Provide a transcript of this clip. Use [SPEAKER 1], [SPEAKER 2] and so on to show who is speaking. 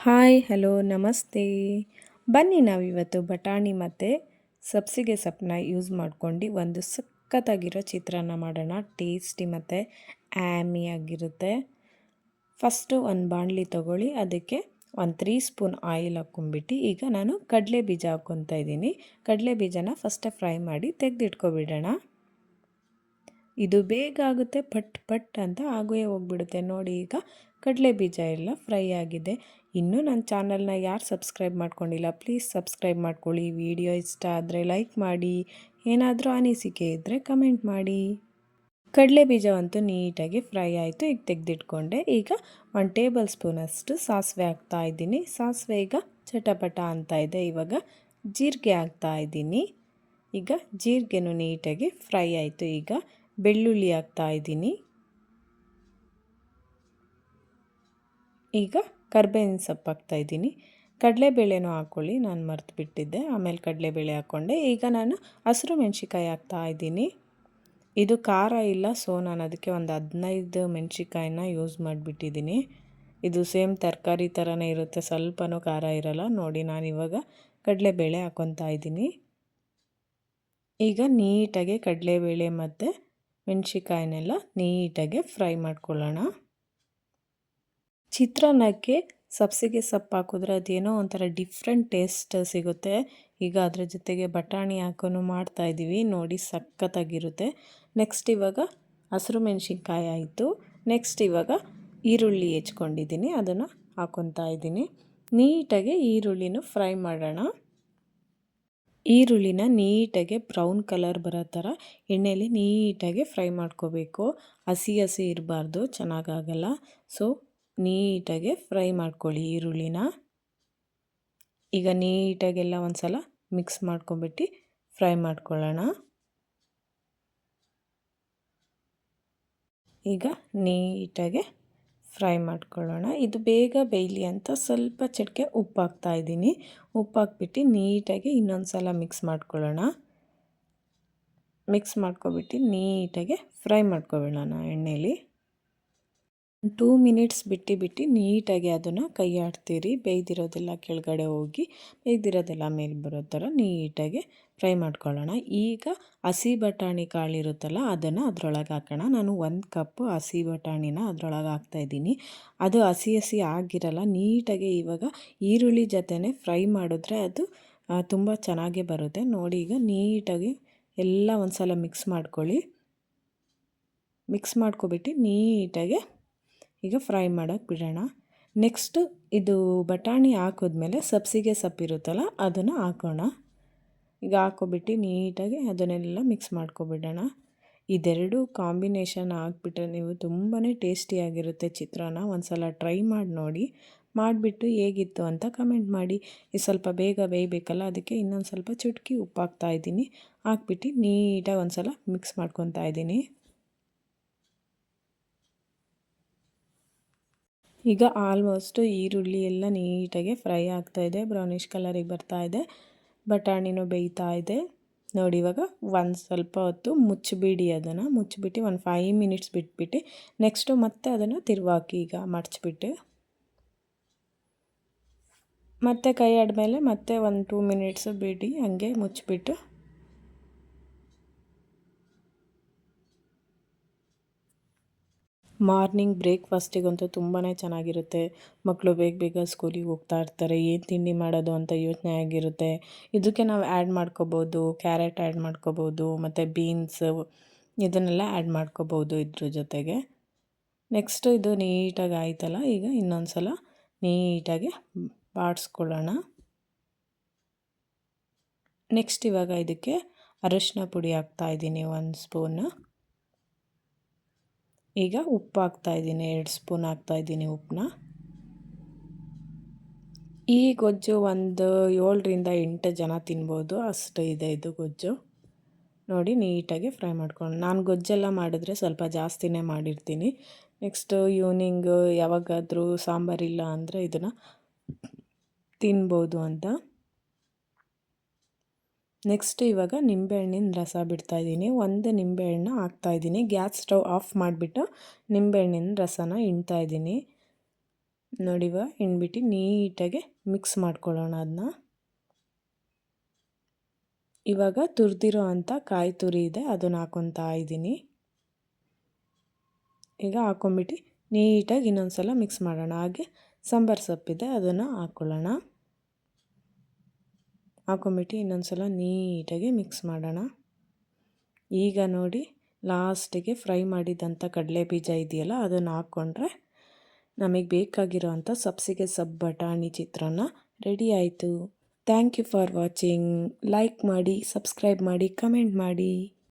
[SPEAKER 1] Hi, hello, ನಮಸ್ತೆ. ಬನ್ನಿ ನಾವಿವತ್ತು ಬಟಾಣಿ ಮತ್ತು ಸಬ್ಸಿಗೆ ಸೊಪ್ಪನ್ನ ಯೂಸ್ ಮಾಡ್ಕೊಂಡು ಒಂದು ಸಖತ್ತಾಗಿರೋ ಚಿತ್ರಾನ್ನ ಮಾಡೋಣ. ಟೇಸ್ಟಿ ಮತ್ತು ಆ್ಯಮಿ ಆಗಿರುತ್ತೆ. ಫಸ್ಟು ಒಂದು ಬಾಣಲಿ ತೊಗೊಳ್ಳಿ. ಅದಕ್ಕೆ ಒಂದು ತ್ರೀ ಸ್ಪೂನ್ ಆಯಿಲ್ ಹಾಕ್ಕೊಂಬಿಟ್ಟು ಈಗ ನಾನು ಕಡಲೆ ಬೀಜ ಹಾಕ್ಕೊತಾ ಇದ್ದೀನಿ. ಕಡಲೆ ಬೀಜನ ಫಸ್ಟೇ ಫ್ರೈ ಮಾಡಿ ತೆಗೆದಿಟ್ಕೊಬಿಡೋಣ. ಇದು ಬೇಗ ಆಗುತ್ತೆ, ಪಟ್ ಪಟ್ ಅಂತ ಆಗೋಯೇ ಹೋಗ್ಬಿಡುತ್ತೆ. ನೋಡಿ ಈಗ ಕಡಲೆ ಬೀಜ ಎಲ್ಲ ಫ್ರೈ ಆಗಿದೆ. ಇನ್ನೂ ನನ್ನ ಚಾನಲ್ನ ಯಾರು ಸಬ್ಸ್ಕ್ರೈಬ್ ಮಾಡ್ಕೊಂಡಿಲ್ಲ, ಪ್ಲೀಸ್ ಸಬ್ಸ್ಕ್ರೈಬ್ ಮಾಡ್ಕೊಳ್ಳಿ. ವಿಡಿಯೋ ಇಷ್ಟ ಆದರೆ ಲೈಕ್ ಮಾಡಿ, ಏನಾದರೂ ಅನಿಸಿಕೆ ಇದ್ದರೆ ಕಮೆಂಟ್ ಮಾಡಿ. ಕಡಲೆ ಬೀಜವಂತೂ ನೀಟಾಗಿ ಫ್ರೈ ಆಯಿತು, ಈಗ ತೆಗೆದಿಟ್ಕೊಂಡೆ. ಈಗ ಒಂದು ಟೇಬಲ್ ಸ್ಪೂನಷ್ಟು ಸಾಸಿವೆ ಹಾಕ್ತಾ ಇದ್ದೀನಿ. ಸಾಸಿವೆ ಈಗ ಚಟಪಟ ಅಂತ ಇದೆ, ಇವಾಗ ಜೀರಿಗೆ ಹಾಕ್ತಾ ಇದ್ದೀನಿ. ಈಗ ಜೀರಿಗೆನೂ ನೀಟಾಗಿ ಫ್ರೈ ಆಯಿತು, ಈಗ ಬೆಳ್ಳುಳ್ಳಿ ಹಾಕ್ತಾ ಇದ್ದೀನಿ. ಈಗ ಕರ್ಬೇವಿನ ಸೊಪ್ಪು ಹಾಕ್ತಾಯಿದ್ದೀನಿ ಕಡಲೆಬೇಳೆನೂ ಹಾಕ್ಕೊಳ್ಳಿ ನಾನು ಮರೆತು ಬಿಟ್ಟಿದ್ದೆ ಆಮೇಲೆ ಕಡಲೆಬೇಳೆ ಹಾಕ್ಕೊಂಡೆ ಈಗ ನಾನು ಹಸಿರು ಮೆಣಸಿಕಾಯಿ ಹಾಕ್ತಾ ಇದ್ದೀನಿ. ಇದು ಖಾರ ಇಲ್ಲ ಸೊ ನಾನು ಅದಕ್ಕೆ ಒಂದು ಹದಿನೈದು ಮೆಣಸಿಕಾಯಿನ ಯೂಸ್ ಮಾಡಿಬಿಟ್ಟಿದ್ದೀನಿ. ಇದು ಸೇಮ್ ತರಕಾರಿ ಥರನೇ ಇರುತ್ತೆ, ಸ್ವಲ್ಪನೂ ಖಾರ ಇರಲ್ಲ. ನೋಡಿ, ನಾನು ಇವಾಗ ಕಡಲೆಬೇಳೆ ಹಾಕ್ಕೊತಾ ಇದ್ದೀನಿ. ಈಗ ನೀಟಾಗಿ ಕಡಲೆಬೇಳೆ ಮತ್ತು ಮೆಣಸಿಕಾಯಿನೆಲ್ಲ ನೀಟಾಗಿ ಫ್ರೈ ಮಾಡ್ಕೊಳ್ಳೋಣ. ಚಿತ್ರಾನ್ನಕ್ಕೆ ಸಬ್ಸಿಗೆ ಸೊಪ್ಪು ಹಾಕಿದ್ರೆ ಅದೇನೋ ಒಂಥರ ಡಿಫ್ರೆಂಟ್ ಟೇಸ್ಟ್ ಸಿಗುತ್ತೆ. ಈಗ ಅದರ ಜೊತೆಗೆ ಬಟಾಣಿ ಹಾಕೊಂಡು ಮಾಡ್ತಾಯಿದ್ದೀವಿ ನೋಡಿ ಸಖತ್ತಾಗಿರುತ್ತೆ. ನೆಕ್ಸ್ಟ್ ಇವಾಗ ಹಸಿರು ಮೆಣಸಿನ್ಕಾಯಿ ಆಯಿತು. ನೆಕ್ಸ್ಟ್ ಇವಾಗ ಈರುಳ್ಳಿ ಹೆಚ್ಕೊಂಡಿದ್ದೀನಿ. ಅದನ್ನು ಹಾಕೊತಾ ಇದ್ದೀನಿ. ನೀಟಾಗಿ ಈರುಳ್ಳಿನೂ ಫ್ರೈ ಮಾಡೋಣ. ಈರುಳ್ಳಿನ ನೀಟಾಗಿ ಬ್ರೌನ್ ಕಲರ್ ಬರೋ ಥರ ಎಣ್ಣೆಯಲ್ಲಿ ನೀಟಾಗಿ ಫ್ರೈ ಮಾಡ್ಕೋಬೇಕು. ಹಸಿ ಹಸಿ ಇರಬಾರ್ದು. ಚೆನ್ನಾಗಾಗಲ್ಲ. ಸೊ ನೀಟಾಗಿ ಫ್ರೈ ಮಾಡ್ಕೊಳ್ಳಿ ಈರುಳ್ಳಿನ. ಈಗ ನೀಟಾಗೆಲ್ಲ ಒಂದು ಸಲ ಮಿಕ್ಸ್ ಮಾಡ್ಕೊಂಬಿಟ್ಟು ಫ್ರೈ ಮಾಡ್ಕೊಳ್ಳೋಣ. ಈಗ ನೀಟಾಗೆ ಫ್ರೈ ಮಾಡ್ಕೊಳ್ಳೋಣ. ಇದು ಬೇಗ ಬೇಯಲಿ ಅಂತ ಸ್ವಲ್ಪ ಚಟ್ಕೆ ಉಪ್ಪು ಹಾಕ್ತಾ ಇದ್ದೀನಿ. ಉಪ್ಪು ಹಾಕ್ಬಿಟ್ಟು ನೀಟಾಗಿ ಇನ್ನೊಂದು ಸಲ ಮಿಕ್ಸ್ ಮಾಡ್ಕೊಳ್ಳೋಣ. ಮಿಕ್ಸ್ ಮಾಡ್ಕೊಬಿಟ್ಟು ನೀಟಾಗೆ ಫ್ರೈ ಮಾಡ್ಕೊಬಿಡೋಣ ಎಣ್ಣೆಯಲ್ಲಿ ಟೂ ಮಿನಿಟ್ಸ್ ಬಿಟ್ಟು ಬಿಟ್ಟು ನೀಟಾಗಿ ಅದನ್ನು ಕೈ ಆಡ್ತೀರಿ ಬೇಯ್ದಿರೋದೆಲ್ಲ ಕೆಳಗಡೆ ಹೋಗಿ, ಬೇಯ್ದಿರೋದೆಲ್ಲ ಮೇಲೆ ಬರೋ ಥರ ನೀಟಾಗಿ ಫ್ರೈ ಮಾಡ್ಕೊಳ್ಳೋಣ. ಈಗ ಹಸಿ ಬಟಾಣಿ ಕಾಳಿರುತ್ತಲ್ಲ ಅದನ್ನು ಅದರೊಳಗೆ ಹಾಕೋಣ. ನಾನು ಒಂದು ಕಪ್ಪು ಹಸಿ ಬಟಾಣಿನ ಅದರೊಳಗೆ ಹಾಕ್ತಾಯಿದ್ದೀನಿ ಅದು ಹಸಿ ಹಸಿ ಆಗಿರಲ್ಲ, ನೀಟಾಗಿ ಇವಾಗ ಈರುಳ್ಳಿ ಜೊತೆನೇ ಫ್ರೈ ಮಾಡಿದ್ರೆ ಅದು ತುಂಬ ಚೆನ್ನಾಗೇ ಬರುತ್ತೆ. ನೋಡಿ ಈಗ ನೀಟಾಗಿ ಎಲ್ಲ ಒಂದು ಸಲ ಮಿಕ್ಸ್ ಮಾಡ್ಕೊಳ್ಳಿ. ಮಿಕ್ಸ್ ಮಾಡ್ಕೊಬಿಟ್ಟು ನೀಟಾಗಿ ಈಗ ಫ್ರೈ ಮಾಡೋಕ್ಕೆ ಬಿಡೋಣ. ನೆಕ್ಸ್ಟು ಇದು ಬಟಾಣಿ ಹಾಕಿದ್ಮೇಲೆ ಸಬ್ಸಿಗೆ ಸೊಪ್ಪಿರುತ್ತಲ್ಲ ಅದನ್ನು ಹಾಕೋಣ. ಈಗ ಹಾಕೊಬಿಟ್ಟು ನೀಟಾಗಿ ಅದನ್ನೆಲ್ಲ ಮಿಕ್ಸ್ ಮಾಡ್ಕೊಬಿಡೋಣ. ಇದೆರಡು ಕಾಂಬಿನೇಷನ್ ಹಾಕ್ಬಿಟ್ರೆ ನೀವು ತುಂಬಾ ಟೇಸ್ಟಿಯಾಗಿರುತ್ತೆ ಚಿತ್ರಾನ್ನ. ಒಂದು ಸಲ ಟ್ರೈ ಮಾಡಿ ನೋಡಿ. ಮಾಡಿಬಿಟ್ಟು ಹೇಗಿತ್ತು ಅಂತ ಕಮೆಂಟ್ ಮಾಡಿ. ಇದು ಸ್ವಲ್ಪ ಬೇಗ ಬೇಯಬೇಕಲ್ಲ, ಅದಕ್ಕೆ ಇನ್ನೊಂದು ಸ್ವಲ್ಪ ಚುಟ್ಕಿ ಉಪ್ಪು ಹಾಕ್ತಾಯಿದ್ದೀನಿ ಹಾಕ್ಬಿಟ್ಟು ನೀಟಾಗಿ ಒಂದು ಸಲ ಮಿಕ್ಸ್ ಮಾಡ್ಕೊತಾ ಇದ್ದೀನಿ. ಈಗ ಆಲ್ಮೋಸ್ಟು ಈರುಳ್ಳಿ ಎಲ್ಲ ನೀಟಾಗಿ ಫ್ರೈ ಆಗ್ತಾ ಇದೆ. ಬ್ರೌನಿಷ್ ಕಲರಿಗೆ ಬರ್ತಾ ಇದೆ. ಬಟಾಣಿನೂ ಬೇಯ್ತಾ ಇದೆ. ನೋಡಿ, ಇವಾಗ ಒಂದು ಸ್ವಲ್ಪ ಹೊತ್ತು ಮುಚ್ಚಿಬಿಡಿ ಅದನ್ನು. ಮುಚ್ಚಿಬಿಟ್ಟು ಒಂದು ಫೈವ್ ಮಿನಿಟ್ಸ್ ಬಿಟ್ಬಿಟ್ಟು ನೆಕ್ಸ್ಟು ಮತ್ತೆ ಅದನ್ನು ತಿರುವಾಕಿ ಈಗ ಮಡಚ್ಬಿಟ್ಟು ಮತ್ತೆ ಕೈ ಆದಮೇಲೆ ಮತ್ತೆ ಒಂದು ಟೂ ಮಿನಿಟ್ಸು ಬಿಡಿ, ಹಂಗೆ ಮುಚ್ಚಿಬಿಟ್ಟು. ಮಾರ್ನಿಂಗ್ ಬ್ರೇಕ್ಫಾಸ್ಟಿಗಂತೂ ತುಂಬಾ ಚೆನ್ನಾಗಿರುತ್ತೆ. ಮಕ್ಕಳು ಬೇಗ ಬೇಗ ಸ್ಕೂಲಿಗೆ ಹೋಗ್ತಾ ಇರ್ತಾರೆ. ಏನು ತಿಂಡಿ ಮಾಡೋದು ಅಂತ ಯೋಚನೆ ಆಗಿರುತ್ತೆ. ಇದಕ್ಕೆ ನಾವು ಆ್ಯಡ್ ಮಾಡ್ಕೋಬೋದು, ಕ್ಯಾರೆಟ್ ಆ್ಯಡ್ ಮಾಡ್ಕೋಬೋದು, ಮತ್ತು ಬೀನ್ಸ್ ಇದನ್ನೆಲ್ಲ ಆ್ಯಡ್ ಮಾಡ್ಕೋಬೋದು ಇದ್ರ ಜೊತೆಗೆ. ನೆಕ್ಸ್ಟ್ ಇದು ನೀಟಾಗಿ ಆಯ್ತಲ್ಲ? ಈಗ ಇನ್ನೊಂದು ಸಲ ನೀಟಾಗಿ ಬಾಡಿಸ್ಕೊಳ್ಳೋಣ. ನೆಕ್ಸ್ಟ್ ಇವಾಗ ಇದಕ್ಕೆ ಅರಶಿನ ಪುಡಿ ಹಾಕ್ತಾಯಿದ್ದೀನಿ ಒಂದು ಸ್ಪೂನು. ಈಗ ಉಪ್ಪು ಹಾಕ್ತಾಯಿದ್ದೀನಿ ಎರಡು ಸ್ಪೂನ್ ಹಾಕ್ತಾಯಿದ್ದೀನಿ ಉಪ್ಪನ್ನ ಈ ಗೊಜ್ಜು ಒಂದು ಏಳರಿಂದ ಎಂಟು ಜನ ತಿನ್ಬೋದು, ಅಷ್ಟು ಇದೆ ಇದು ಗೊಜ್ಜು. ನೋಡಿ, ನೀಟಾಗಿ ಫ್ರೈ ಮಾಡ್ಕೊಂಡು. ನಾನು ಗೊಜ್ಜೆಲ್ಲ ಮಾಡಿದ್ರೆ ಸ್ವಲ್ಪ ಜಾಸ್ತಿನೇ ಮಾಡಿರ್ತೀನಿ. ನೆಕ್ಸ್ಟು ಈವ್ನಿಂಗು ಯಾವಾಗಾದರೂ ಸಾಂಬಾರಿಲ್ಲ ಅಂದರೆ ಇದನ್ನು ತಿನ್ಬೋದು ಅಂತ. ನೆಕ್ಸ್ಟ್ ಇವಾಗ ನಿಂಬೆಹಣ್ಣಿನ ರಸ ಬಿಡ್ತಾಯಿದ್ದೀನಿ ಒಂದು ನಿಂಬೆಹಣ್ಣು ಹಾಕ್ತಾಯಿದ್ದೀನಿ ಗ್ಯಾಸ್ ಸ್ಟವ್ ಆಫ್ ಮಾಡಿಬಿಟ್ಟು ನಿಂಬೆಹಣ್ಣಿನ ರಸನ ಇದ್ದೀನಿ. ನೋಡಿವ ಹಿಂಡ್ಬಿಟ್ಟು ನೀಟಾಗಿ ಮಿಕ್ಸ್ ಮಾಡ್ಕೊಳ್ಳೋಣ ಅದನ್ನ ಇವಾಗ ತುರಿದಿರೋ ಅಂಥ ಕಾಯಿ ತುರಿ ಇದೆ, ಅದನ್ನು ಹಾಕೊತಾ ಇದ್ದೀನಿ. ಈಗ ಹಾಕೊಂಬಿಟ್ಟು ನೀಟಾಗಿ ಇನ್ನೊಂದು ಸಲ ಮಿಕ್ಸ್ ಮಾಡೋಣ. ಹಾಗೆ ಸಾಂಬಾರು ಸೊಪ್ಪಿದೆ, ಅದನ್ನು ಹಾಕ್ಕೊಳ್ಳೋಣ ಹಾಕೊಂಬಿಟ್ಟು ಇನ್ನೊಂದು ಸಲ ನೀಟಾಗಿ ಮಿಕ್ಸ್ ಮಾಡೋಣ. ಈಗ ನೋಡಿ, ಲಾಸ್ಟಿಗೆ ಫ್ರೈ ಮಾಡಿದಂಥ ಕಡಲೆ ಬೀಜ ಇದೆಯಲ್ಲ, ಅದನ್ನು ಹಾಕ್ಕೊಂಡ್ರೆ ನಮಗೆ ಬೇಕಾಗಿರೋ ಅಂಥ ಸಬ್ಸಿಗೆ ಸಬ್ ಬಟಾಣಿ ಚಿತ್ರಾನ್ನ ರೆಡಿ ಆಯಿತು. Thank you for watching. Like ಮಾಡಿ, ಸಬ್ಸ್ಕ್ರೈಬ್ ಮಾಡಿ, ಕಮೆಂಟ್ ಮಾಡಿ.